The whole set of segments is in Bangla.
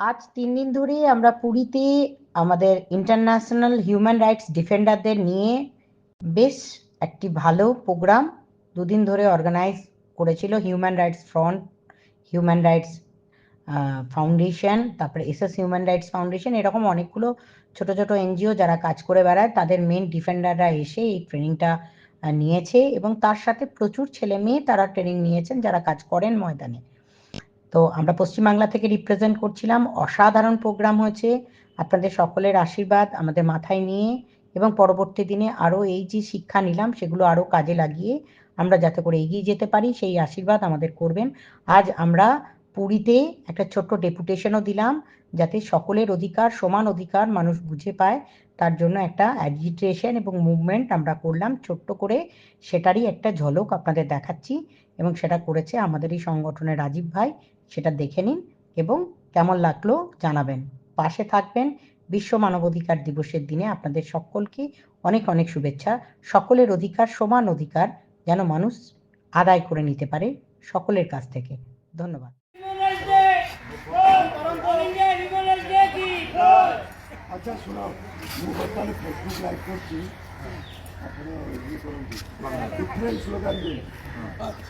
আজ তিন দিন ধরে আমরা পুরীতে আমাদের ইন্টারন্যাশনাল হিউম্যান রাইটস ডিফেন্ডারদের নিয়ে বেশ একটি ভালো প্রোগ্রাম দুদিন ধরে অর্গানাইজ করেছিল human rights front human rights foundation তারপরে এসএস হিউম্যান রাইটস ফাউন্ডেশন এরকম অনেকগুলো ছোট ছোট এনজিও যারা কাজ করে বেড়ায়, তাদের মেন ডিফেন্ডাররা এসে এই ট্রেনিংটা নিয়েছে এবং তার সাথে প্রচুর ছেলে মেয়ে তারা ট্রেনিং নিয়েছেন যারা কাজ করেন ময়দানে। তো আমরা পশ্চিমবাংলা থেকে রিপ্রেজেন্ট করছিলাম, অসাধারণ প্রোগ্রাম হয়েছে, আপনাদের সকলের আশীর্বাদ আমাদের মাথায় নিয়ে এবং পরবর্তী দিনে আরও এই যে শিক্ষা নিলাম, সেগুলো আরও কাজে লাগিয়ে আমরা যাতে করে এগিয়ে যেতে পারি, সেই আশীর্বাদ আমাদের করবেন। আজ আমরা পুরীতে একটা ছোট্ট ডেপুটেশনও দিলাম যাতে সকলের অধিকার, সমান অধিকার মানুষ বুঝে পায়। তার জন্য একটা অ্যাজিটেশন এবং মুভমেন্ট আমরা করলাম। ছোট্ট করে সেটারই একটা ঝলক আপনাদের দেখাচ্ছি এবং সেটা করেছে আমাদের এই সংগঠনের রাজীব ভাই। সেটা দেখে নিন এবং কেমন লাগল জানাবেন। পাশে থাকবেন বিশ্ব মানবাধিকার দিবসের দিনে আপনাদের সকলকে অনেক অনেক শুভেচ্ছা। সকলের অধিকার, সমান অধিকার যেন মানুষ আদায় করে নিতে পারে সকলের কাছ থেকে। ধন্যবাদ। আচ্ছা শোনো তুমি তাহলে ফেসবুক লাইভ করছি ডিফারেন্ট স্লোগান দিন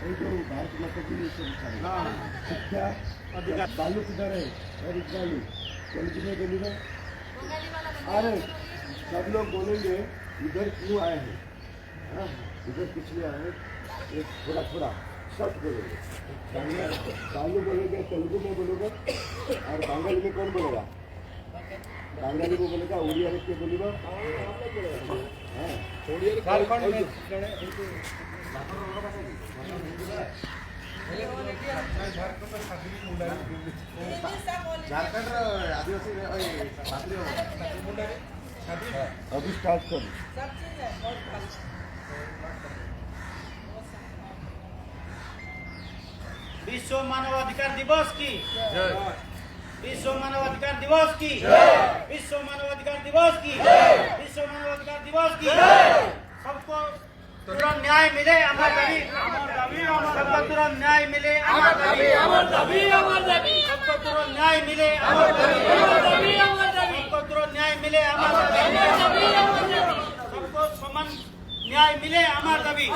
এই তো ভারত মাতা কি শিক্ষা বালু কিধারে বালু गली में गली में अरे सब लोग बोलेंगे इधर क्यों आए हैं इधर किस लिए आए हैं एक थोड़ा थोड़ा शर्ट बोलेंगे बालू बोलेंगे तेलुगु में बोलोगे और बंगाली में कौन बोलेगा বাঙালিকে বলিবা ওড়িয়াকে বলিবা হ্যাঁ ঝাড়খণ্ডর আদিবাসী अभी स्टार्ट कर विश्व मानवाधिकार दिवस की विश्व मानवाधिकार दिवस की विश्व मानवाधिकार दिवस की विश्व मानवाधिकार दिवस की सबको तुरंत न्याय मिले अमर दाबी सबको तुरंत न्याय मिले अमर दाबी सबको तुरंत न्याय मिले अमर दाबी सबको तुरंत न्याय मिले अमर दाबी सबको समान न्याय मिले अमर दाबी